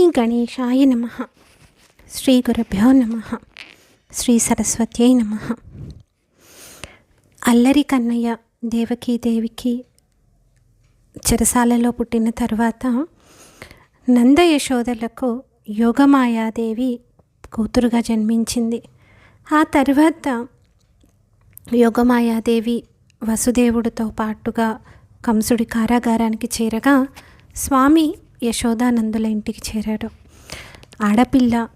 శ్రీ గణేశాయ నమ. శ్రీ గురుభ్యో నమ. శ్రీ సరస్వత్యై నమ. అల్లరి కన్నయ్య దేవకీదేవికి చెరసాలలో పుట్టిన తర్వాత నంద యశోదలకు యోగమాయాదేవి కూతురుగా జన్మించింది. ఆ తర్వాత యోగమాయాదేవి వసుదేవుడితో పాటుగా కంసుడి కారాగారానికి చేరగా స్వామి యశోదానందుల ఇంటికి చేరాడు. ఆడపిల్ల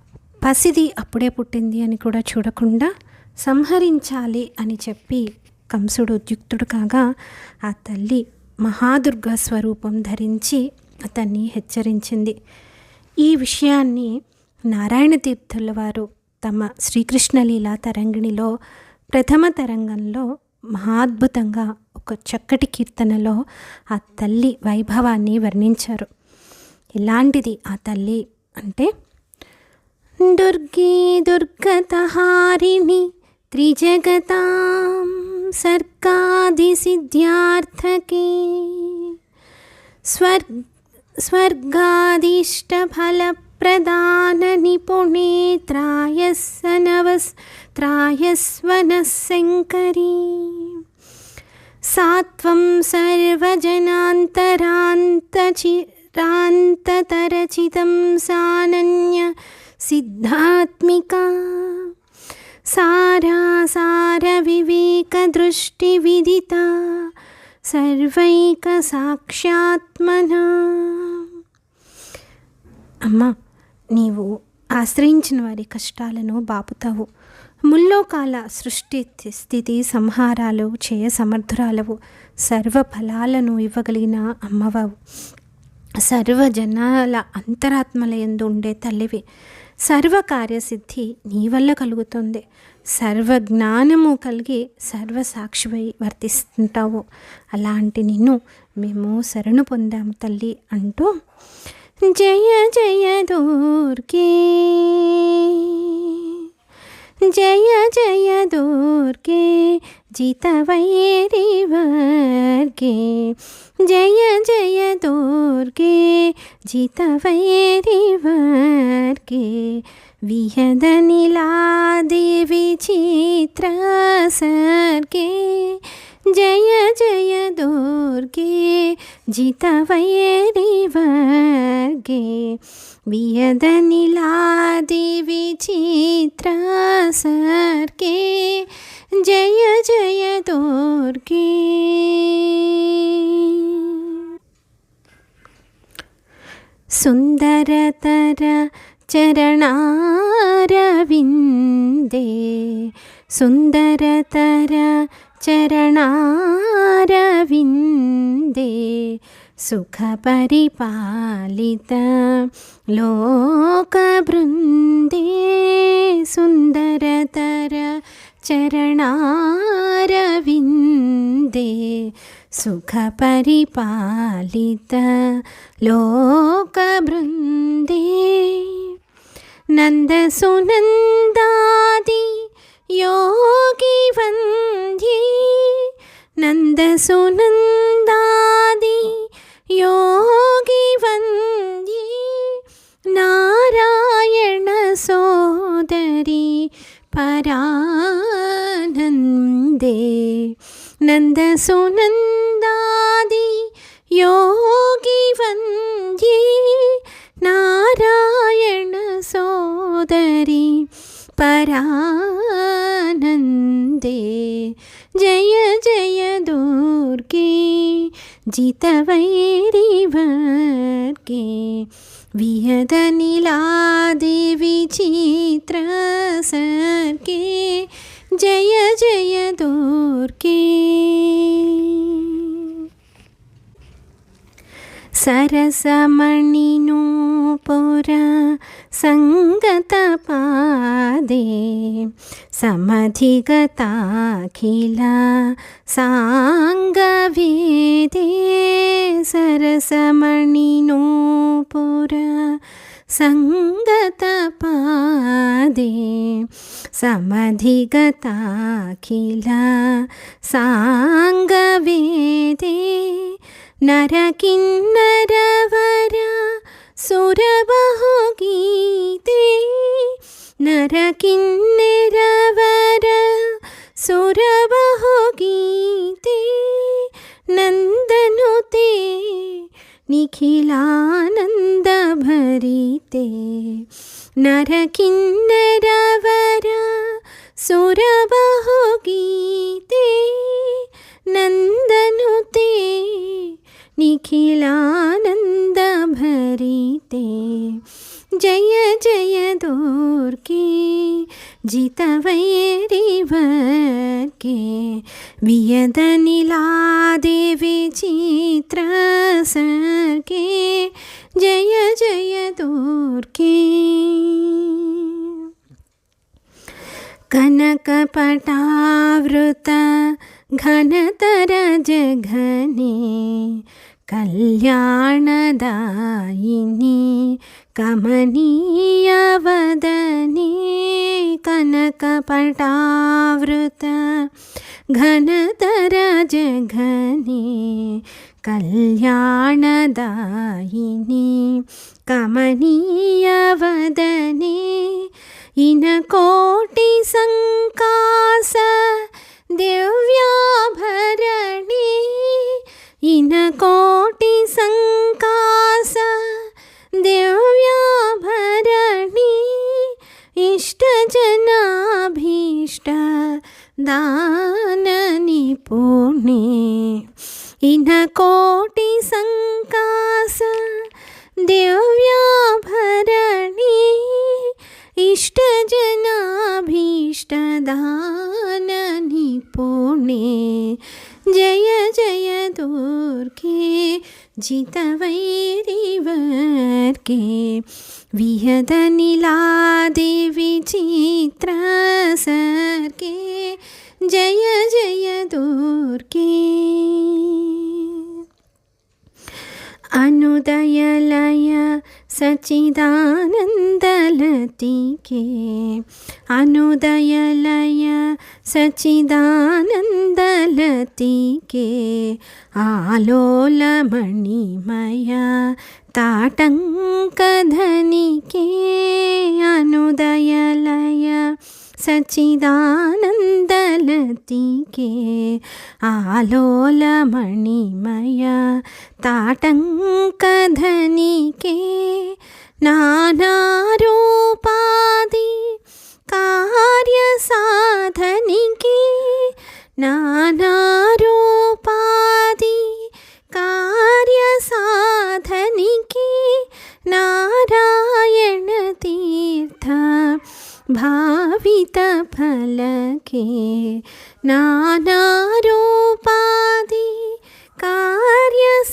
పసిది అప్పుడే పుట్టింది అని కూడా చూడకుండా సంహరించాలి అని చెప్పి కంసుడు ఉద్యుక్తుడు కాగా ఆ తల్లి మహాదుర్గా స్వరూపం ధరించి అతన్ని హెచ్చరించింది. ఈ విషయాన్ని నారాయణ తీర్థుల వారు తమ శ్రీకృష్ణలీల తరంగిణిలో ప్రథమ తరంగంలో మహాద్భుతంగా ఒక చక్కటి కీర్తనలో ఆ తల్లి వైభవాన్ని వర్ణించారు. ఎలాంటిది ఆ తల్లి అంటే దుర్గే దుర్గతహారిణి త్రిజగతాం సర్గాది సిద్ధ్యార్థకే స్వర్ స్వర్గాదిష్టఫలప్రదాన నిపుణే త్రాయస్వనవస్ త్రాయస్వన శంకరీ సాత్వం సర్వజనాంతరాంతచిరాంతతరచితం సానన్య సిద్ధాత్మికా సారాసారవివేకదృష్టివిదిత సర్వైకసాక్షాత్మనా అమ్మా నీవు ఆశ్రయించిన వారి కష్టాలను బాపుతావు. ముల్లోకాల సృష్టి స్థితి సంహారాలు చేయ సమర్థురాలవు సర్వ ఫలాలను ఇవ్వగలిగిన అమ్మవావు. సర్వజనాల అంతరాత్మలయందు అంతరాత్మల ఎందు ఉండే తల్లివి. సర్వ కార్యసిద్ధి నీ వల్ల కలుగుతుంది. సర్వ జ్ఞానము కలిగి సర్వ సాక్షివై వర్తిస్తుంటావు. అలాంటి నిన్ను మేము శరణు పొందాము తల్లి అంటూ జయ జయ దూర్గే జయ జయ దూర్గే जितवैरिवर्गे जय जय दुर्गे। जितवैरिवर्गे विहदनिलादिविचित्रसर्गे जय जय दुर्गे जितवैरिवर्गे വിയതനിലാദിവിചിത്ര സർക്കെ ജയ ജയ ദുർഗേ. സുന്ദരതര ചരണാരവിന്ദേ. സുന്ദരതര ചരണാരവിന്ദേ. സുഖപരിപാലിത ലോകവൃന്ദേ സുന്ദരതര ചരണാരവിന്ദേ സുഖപരിപാലിത ലോകവൃന്ദേ നന്ദസുനന്ദാദി യോഗി വന്ദ്യേ നന്ദസുനന്ദ वन्दे नन्दसुनन्दादि नन्दादि योगीवङ्गी नारायण सोदरी परानन्दे जय जय दुर्गे जितवैरिभर्गे विहदनीलादेवि चित्रसर्गे ജയ ജയ ദൂർഗേ. സരസമണിനു സംഗത സംഗതപാദേ. സമധിഗതാഖില സാംഗവേദേ. സരസമണിനു പുര സംഗതപാദേ. समधिगताखिला साङ्गवेदे नरकिन्नरवरा किन्नरवरा सुरबहोगीते नर किन्नरवरा सुरबहोगीते नन्दनते निखिलानन्दभरिते नरकिन्नरवर सुरबहुगीते नन्दनुते निखिलानन्दभरिते जय जय दुर्गे जितवैरिवर्गे वियदनिलादेवि चित्रसर्गे जय जय दुर्गे कनकपटावृत घनतर जघने कल्याणदायिनी कमनीयवदने कनकपटावृत घनतर जघने कल्याणदायिनी कमनीयवदने ఇన కోటి సంకాస దివ్య जितवैरिवर्के विहदनिलादिविचित्रासर्के जय जय दुर्गे। अनुदयलय सच्चिदानन्दलतिके अनुदयलय सच्चिदानन्दलतिके आलोलमणिमय ताटङ्कधनिके अनुदयलय സച്ചിദാനന്ദലതികേ ആലോലമണിമയ താടങ്കധനികേ നാനാരൂപാതി കാര്യസാധനികേ നാനാരൂപാതി കാര്യസാധനികേ നാരായണ തീർത്ഥ ഭാ भावितफलके नानारूपादि कार्यसाधनिके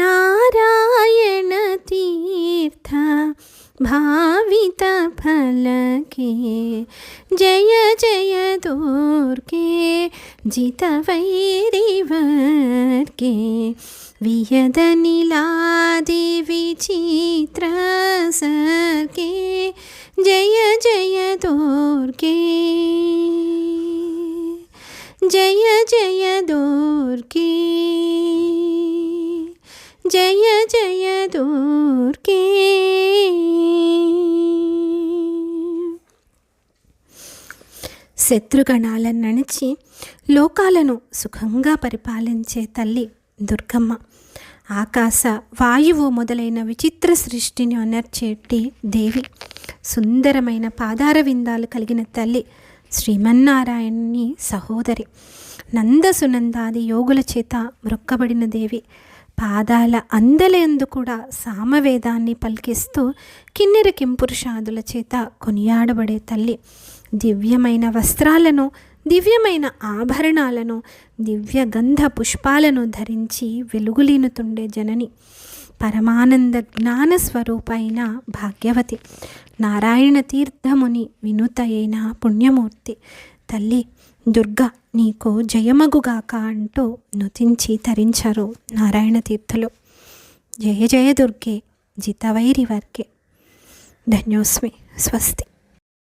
नारायणतीर्थ भावितफलके जय जय दुर्गे जितवैरिवर्गे వియదనిలాది విచిత్ర సర్కే జయ జయ దోర్కే జయ జయ దోర్కే జయ జయ దోర్కే శత్రుగణాలను నడిచి లోకాలను సుఖంగా పరిపాలించే తల్లి దుర్గమ్మ. ఆకాశ వాయువు మొదలైన విచిత్ర సృష్టిని అనర్చేటి దేవి. సుందరమైన పాదార విందాలు కలిగిన తల్లి శ్రీమన్నారాయణని సహోదరి. నందసునందాది యోగుల చేత మృక్కబడిన దేవి. పాదాల అందలందు కూడా సామవేదాన్ని పలికిస్తూ కిన్నెర కింపురుషాదుల చేత కొనియాడబడే తల్లి. దివ్యమైన వస్త్రాలను దివ్యమైన ఆభరణాలను దివ్య గంధ పుష్పాలను ధరించి వెలుగులీనుతుండే జనని. పరమానంద జ్ఞాన స్వరూప అయిన భాగ్యవతి నారాయణ తీర్థముని వినుత అయిన పుణ్యమూర్తి. తల్లి దుర్గ నీకు జయమగుగాక అంటూ నుతించి తరించారు నారాయణ తీర్థులు. జయ జయ దుర్గే జితవైరి వర్గే. ధన్యోస్మి స్వస్తి.